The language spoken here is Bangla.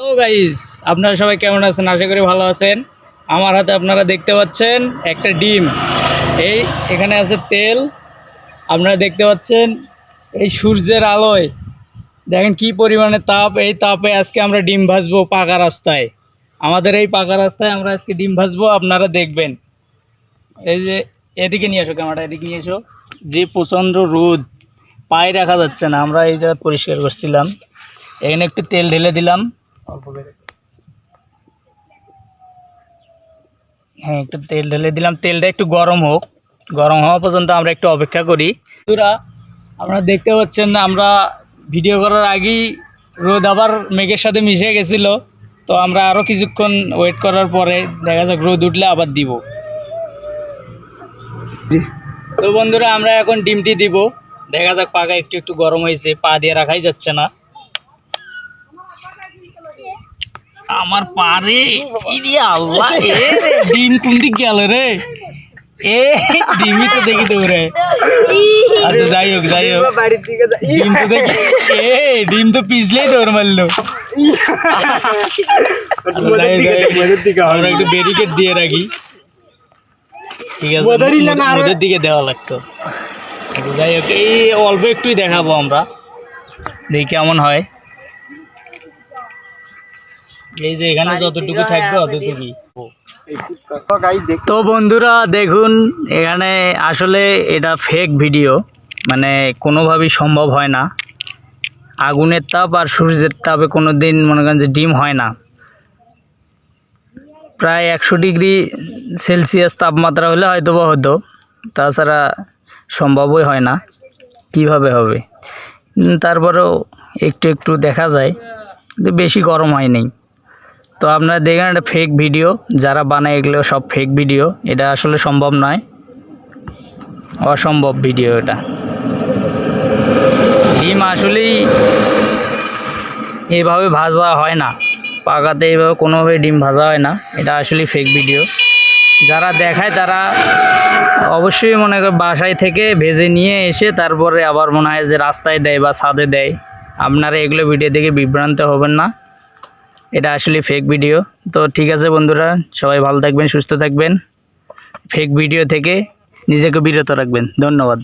তো গাইস আপনারা সবাই কেমন আছেন? আশা করি ভালো আছেন। আমার হাতে আপনারা দেখতে পাচ্ছেন একটা ডিম। এই এখানে আছে তেল। আপনারা দেখতে পাচ্ছেন এই সূর্যের আলোয়। দেখেন কি পরিমাণে তাপ। এই তাপে আজকে আমরা ডিম ভাজবো পাকা রাস্তায়। আমাদের এই পাকা রাস্তায় আমরা আজকে ডিম ভাজবো, আপনারা দেখবেন। এই যে, এদিকে নিয়ে এসো ক্যামেরা এদিকে নিয়ে এসো। যে প্রচণ্ড রোদ, পায়ে রাখা যাচ্ছে না। আমরা এই জায়গা পরিষ্কার করছিলাম। এখানে একটু তেল ঢেলে দিলাম। অল্প করে। হ্যাঁ একটু তেল ঢেলে দিলাম। তেলটা একটু গরম হোক। গরম হওয়া পর্যন্ত আমরা একটু অপেক্ষা করি। বন্ধুরা, আপনারা দেখতে পাচ্ছেন আমরা ভিডিও করার আগেই রোদ আবার মেঘের সাথে মিশে গেছিল। তো আমরা আরও কিছুক্ষণ ওয়েট করার পরে দেখা যাক রোদ উঠলে আবার দিব। তো বন্ধুরা, আমরা এখন ডিমটি দিব। দেখা যাক পাকা একটু একটু গরম হয়েছে, পা দিয়ে রাখাই যাচ্ছে না। আমার পারে ইরে আল্লাহ এ ডিম কোন দিক গেল রে? এ ডিমই তো দেখি তো রে আচ্ছা যাই হোক যাই হোক। ডিম তো দেখি এ ডিম তো পিছলেই দৌড় মারলো। আমরা একটু ব্যারিকেড দিয়ে রাখি। ঠিক আছে মোদের দিকে দেওয়া লাগতো। যাই হোক এই অল্প একটুই দেখাবো আমরা। দেখি কেমন হয়। এই যে এখানে যতটুকু থাকবে অতটুকুই। তো বন্ধুরা দেখুন এখানে আসলে এটা ফেক ভিডিও মানে কোনোভাবেই সম্ভব হয় না। আগুনের তাপ আর সূর্যের তাপে কোনো দিন মনে করেন যে ডিম হয় না। প্রায় একশো ডিগ্রি সেলসিয়াস তাপমাত্রা হলে হয়তো বা হতো তাছাড়া সম্ভবই হয় না। কীভাবে হবে? তারপরেও একটু একটু দেখা যায়। কিন্তু বেশি গরম হয়নি তো আপনারা দেখেন এটা ফেক ভিডিও যারা বানায় এগুলো সব ফেক ভিডিও এটা আসলে সম্ভব নয়। অসম্ভব ভিডিও এটা। ডিম আসলেই এভাবে ভাজা হয় না। পাকাতে এইভাবে কোনোভাবে ডিম ভাজা হয় না। এটা আসলে ফেক ভিডিও যারা দেখায় তারা অবশ্যই মনে করে বাসায় থেকে ভেজে নিয়ে এসে তারপরে আবার মনে হয় যে রাস্তায় দেয় বা ছাদে দেয়। আপনারা এগুলো ভিডিও দেখে বিভ্রান্ত হবেন না। এটা আসলে ফেক ভিডিও তো ঠিক আছে বন্ধুরা, সবাই ভালো থাকবেন, সুস্থ থাকবেন। ফেক ভিডিও থেকে নিজেকে বিরত রাখবেন। ধন্যবাদ।